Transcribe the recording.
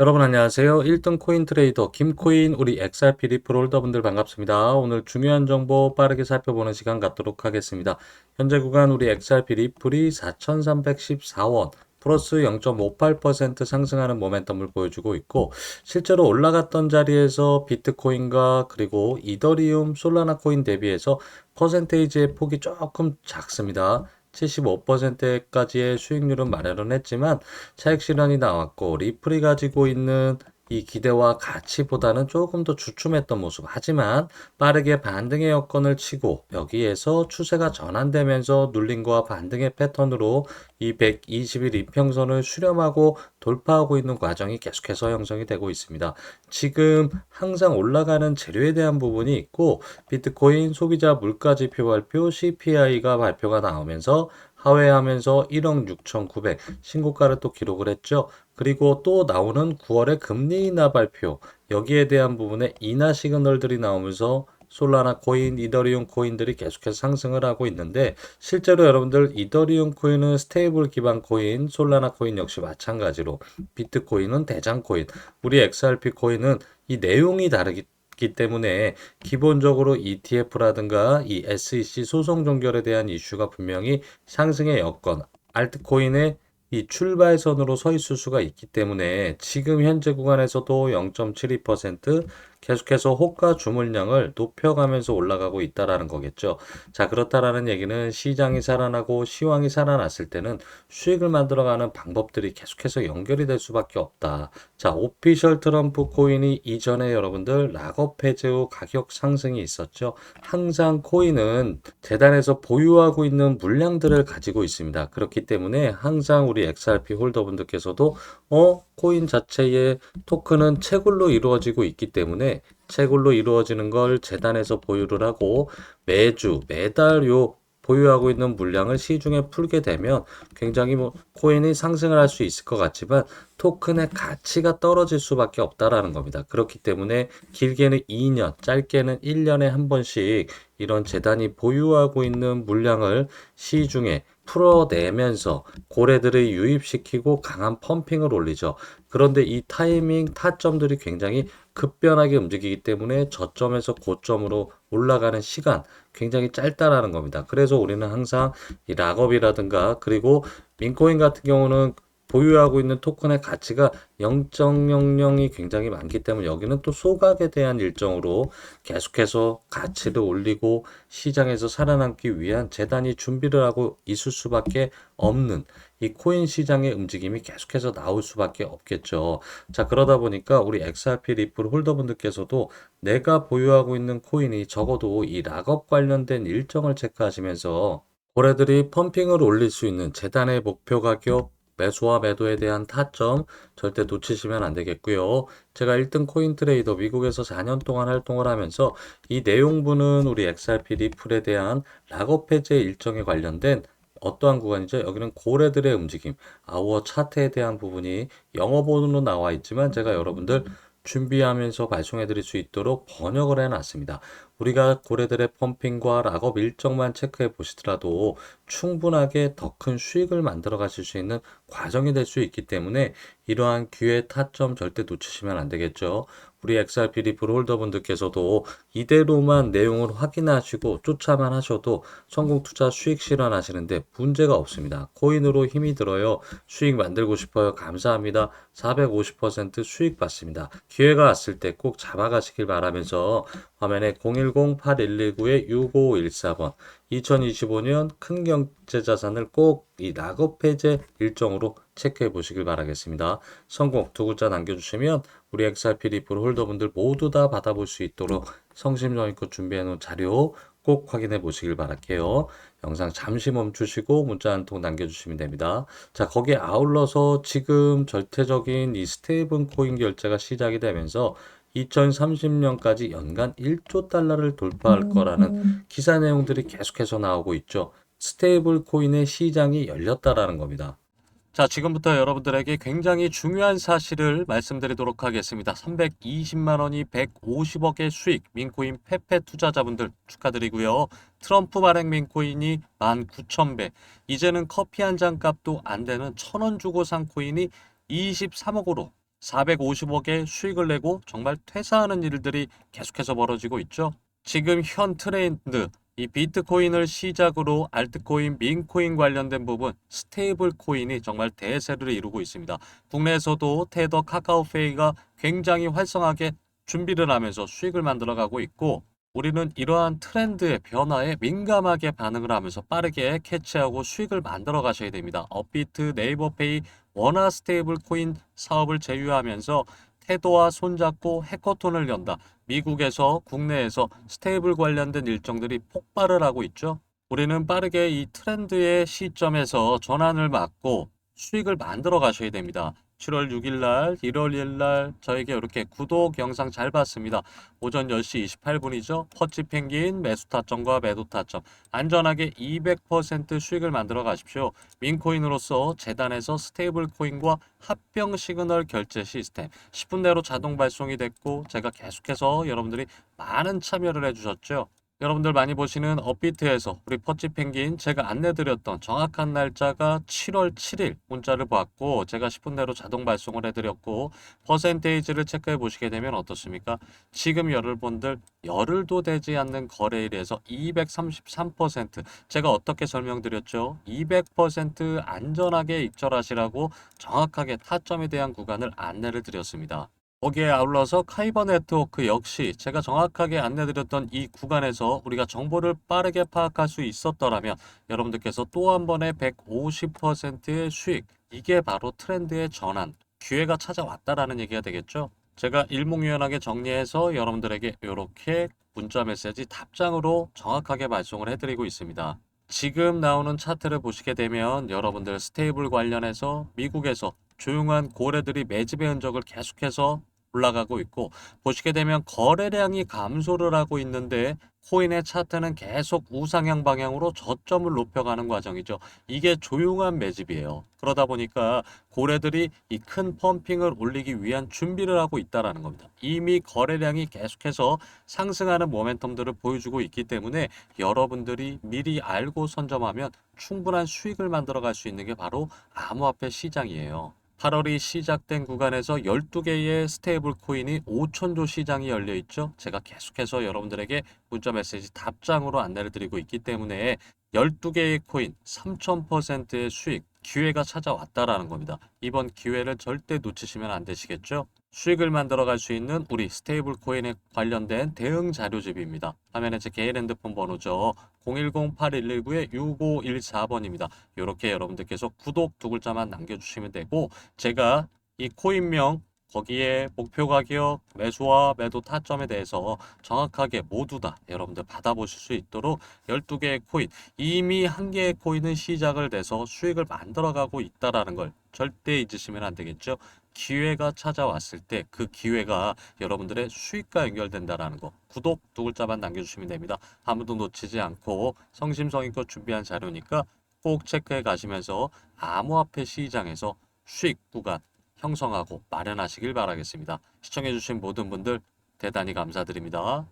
여러분 안녕하세요. 1등 코인 트레이더 김코인 우리 XRP 리플 홀더분들 반갑습니다. 오늘 중요한 정보 빠르게 살펴보는 시간 갖도록 하겠습니다. 현재 구간 우리 XRP 리플이 4,314원 플러스 0.58% 상승하는 모멘텀을 보여주고 있고 실제로 올라갔던 자리에서 비트코인과 그리고 이더리움, 솔라나 코인 대비해서 퍼센테이지의 폭이 조금 작습니다. 75%까지의 수익률은 마련은 했지만 차익 실현이 나왔고 리플이 가지고 있는 이 기대와 가치보다는 조금 더 주춤했던 모습. 하지만 빠르게 반등의 여건을 치고 여기에서 추세가 전환되면서 눌림과 반등의 패턴으로 이 120일 이평선을 수렴하고 돌파하고 있는 과정이 계속해서 형성이 되고 있습니다. 지금 항상 올라가는 재료에 대한 부분이 있고 비트코인 소비자 물가 지표 발표 CPI가 발표가 나오면서 하회하면서 1억 6,900 신고가를 또 기록을 했죠. 그리고 또 나오는 9월의 금리 인하 발표 여기에 대한 부분에 인하 시그널들이 나오면서 솔라나 코인, 이더리움 코인들이 계속해서 상승을 하고 있는데 실제로 여러분들 이더리움 코인은 스테이블 기반 코인, 솔라나 코인 역시 마찬가지로 비트코인은 대장 코인, 우리 XRP 코인은 이 내용이 다르기 기 때문에 기본적으로 ETF라든가 이 SEC 소송 종결에 대한 이슈가 분명히 상승의 여건, 알트코인의 이 출발선으로 서 있을 수가 있기 때문에 지금 현재 구간에서도 0.72% 계속해서 호가 주물량을 높여가면서 올라가고 있다라는 거겠죠. 자, 그렇다라는 얘기는 시장이 살아나고 시황이 살아났을 때는 수익을 만들어가는 방법들이 계속해서 연결이 될 수밖에 없다. 자, 오피셜 트럼프 코인이 이전에 여러분들 락업 해제 후 가격 상승이 있었죠. 항상 코인은 재단에서 보유하고 있는 물량들을 가지고 있습니다. 그렇기 때문에 항상 우리 XRP 홀더분들께서도 어 코인 자체의 토큰은 채굴로 이루어지고 있기 때문에 채굴로 이루어지는 걸 재단에서 보유를 하고 매주 매달 요 보유하고 있는 물량을 시중에 풀게 되면 굉장히 뭐 코인이 상승을 할 수 있을 것 같지만 토큰의 가치가 떨어질 수밖에 없다라는 겁니다. 그렇기 때문에 길게는 2년, 짧게는 1년에 한 번씩 이런 재단이 보유하고 있는 물량을 시중에 풀어내면서 고래들을 유입시키고 강한 펌핑을 올리죠. 그런데 이 타이밍 타점들이 굉장히 급변하게 움직이기 때문에 저점에서 고점으로 올라가는 시간 굉장히 짧다라는 겁니다. 그래서 우리는 항상 이 락업이라든가 그리고 민코인 같은 경우는 보유하고 있는 토큰의 가치가 0.00이 굉장히 많기 때문에 여기는 또 소각에 대한 일정으로 계속해서 가치를 올리고 시장에서 살아남기 위한 재단이 준비를 하고 있을 수밖에 없는 이 코인 시장의 움직임이 계속해서 나올 수밖에 없겠죠. 자, 그러다 보니까 우리 XRP 리플 홀더분들께서도 내가 보유하고 있는 코인이 적어도 이 락업 관련된 일정을 체크하시면서 고래들이 펌핑을 올릴 수 있는 재단의 목표 가격 매수와 매도에 대한 타점 절대 놓치시면 안 되겠고요. 제가 1등 코인 트레이더 미국에서 4년 동안 활동을 하면서 이 내용부는 우리 XRP 리플에 대한 락업 해제 일정에 관련된 어떠한 구간이죠? 여기는 고래들의 움직임, 아워 차트에 대한 부분이 영어 본으로 나와 있지만 제가 여러분들 준비하면서 발송해 드릴 수 있도록 번역을 해 놨습니다. 우리가 고래들의 펌핑과 락업 일정만 체크해 보시더라도 충분하게 더 큰 수익을 만들어 가실 수 있는 과정이 될 수 있기 때문에 이러한 기회 타점 절대 놓치시면 안 되겠죠. 우리 XRP 리플 홀더분들께서도 이대로만 내용을 확인하시고 쫓아만 하셔도 성공 투자 수익 실현하시는데 문제가 없습니다. 코인으로 힘이 들어요. 수익 만들고 싶어요. 감사합니다. 450% 수익 받습니다. 기회가 왔을 때 꼭 잡아가시길 바라면서 화면에 010-8119-6514번 2025년 큰 경제 자산을 꼭이 락업 해제 일정으로 체크해 보시길 바라겠습니다. 성공 두 글자 남겨주시면 우리 XRP 리플 홀더분들 모두 다 받아볼 수 있도록 성심성의껏 준비해 놓은 자료 꼭 확인해 보시길 바랄게요. 영상 잠시 멈추시고 문자 한 통 남겨주시면 됩니다. 자, 거기에 아울러서 지금 절대적인 이 스테이블 코인 결제가 시작이 되면서 2030년까지 연간 1조 달러를 돌파할 거라는 기사 내용들이 계속해서 나오고 있죠. 스테이블 코인의 시장이 열렸다라는 겁니다. 자, 지금부터 여러분들에게 굉장히 중요한 사실을 말씀드리도록 하겠습니다. 320만 원이 150억의 수익, 민코인 페페 투자자분들 축하드리고요. 트럼프 발행 민코인이 19,000배, 이제는 커피 한 잔 값도 안 되는 1,000원 주고 산 코인이 23억으로 450억의 수익을 내고 정말 퇴사하는 일들이 계속해서 벌어지고 있죠. 지금 현 트렌드, 이 비트코인을 시작으로 알트코인, 민코인 관련된 부분, 스테이블 코인이 정말 대세를 이루고 있습니다. 국내에서도 테더, 카카오페이가 굉장히 활성하게 준비를 하면서 수익을 만들어가고 있고, 우리는 이러한 트렌드의 변화에 민감하게 반응을 하면서 빠르게 캐치하고 수익을 만들어 가셔야 됩니다. 업비트, 네이버페이, 원화 스테이블 코인 사업을 제휴하면서 테도와 손잡고 해커톤을 연다. 미국에서 국내에서 스테이블 관련된 일정들이 폭발을 하고 있죠. 우리는 빠르게 이 트렌드의 시점에서 전환을 맞고 수익을 만들어 가셔야 됩니다. 7월 6일 날, 1월 1일 날 저에게 이렇게 구독 영상 잘 봤습니다. 오전 10시 28분이죠. 퍼치 펭귄 매수 타점과 매도 타점 안전하게 200% 수익을 만들어 가십시오. 민코인으로서 재단에서 스테이블 코인과 합병 시그널 결제 시스템 10분 내로 자동 발송이 됐고 제가 계속해서 여러분들이 많은 참여를 해 주셨죠. 여러분들 많이 보시는 업비트에서 우리 퍼치 펭귄 제가 안내드렸던 정확한 날짜가 7월 7일 문자를 받고 제가 10분 내로 자동 발송을 해드렸고 퍼센테이지를 체크해 보시게 되면 어떻습니까? 지금 여러분들 열흘도 되지 않는 거래일에서 233% 제가 어떻게 설명드렸죠? 200% 안전하게 익절하시라고 정확하게 타점에 대한 구간을 안내를 드렸습니다. 거기에 아울러서 카이버 네트워크 역시 제가 정확하게 안내드렸던 이 구간에서 우리가 정보를 빠르게 파악할 수 있었더라면 여러분들께서 또 한 번의 150%의 수익 이게 바로 트렌드의 전환 기회가 찾아왔다라는 얘기가 되겠죠. 제가 일목요연하게 정리해서 여러분들에게 이렇게 문자 메시지 답장으로 정확하게 발송을 해드리고 있습니다. 지금 나오는 차트를 보시게 되면 여러분들 스테이블 관련해서 미국에서 조용한 고래들이 매집의 흔적을 계속해서 올라가고 있고 보시게 되면 거래량이 감소를 하고 있는데 코인의 차트는 계속 우상향 방향으로 저점을 높여가는 과정이죠. 이게 조용한 매집이에요. 그러다 보니까 고래들이 이 큰 펌핑을 올리기 위한 준비를 하고 있다라는 겁니다. 이미 거래량이 계속해서 상승하는 모멘텀들을 보여주고 있기 때문에 여러분들이 미리 알고 선점하면 충분한 수익을 만들어 갈 수 있는 게 바로 암호화폐 시장이에요. 8월이 시작된 구간에서 12개의 스테이블 코인이 5천조 시장이 열려 있죠. 제가 계속해서 여러분들에게 문자 메시지 답장으로 안내를 드리고 있기 때문에 12개의 코인 3000%의 수익 기회가 찾아왔다라는 겁니다. 이번 기회를 절대 놓치시면 안 되시겠죠? 수익을 만들어 갈 수 있는 우리 스테이블 코인에 관련된 대응 자료집입니다. 화면에 제 개인 핸드폰 번호죠. 010-8119-6514번입니다. 이렇게 여러분들께서 구독 두 글자만 남겨주시면 되고 제가 이 코인명 거기에 목표 가격, 매수와 매도 타점에 대해서 정확하게 모두 다 여러분들 받아보실 수 있도록 12개의 코인, 이미 한 개의 코인은 시작을 돼서 수익을 만들어가고 있다라는 걸 절대 잊으시면 안 되겠죠. 기회가 찾아왔을 때 그 기회가 여러분들의 수익과 연결된다라는 거 구독 두 글자만 남겨주시면 됩니다. 아무도 놓치지 않고 성심성의껏 준비한 자료니까 꼭 체크해 가시면서 암호화폐 시장에서 수익 구간 형성하고 마련하시길 바라겠습니다. 시청해주신 모든 분들 대단히 감사드립니다.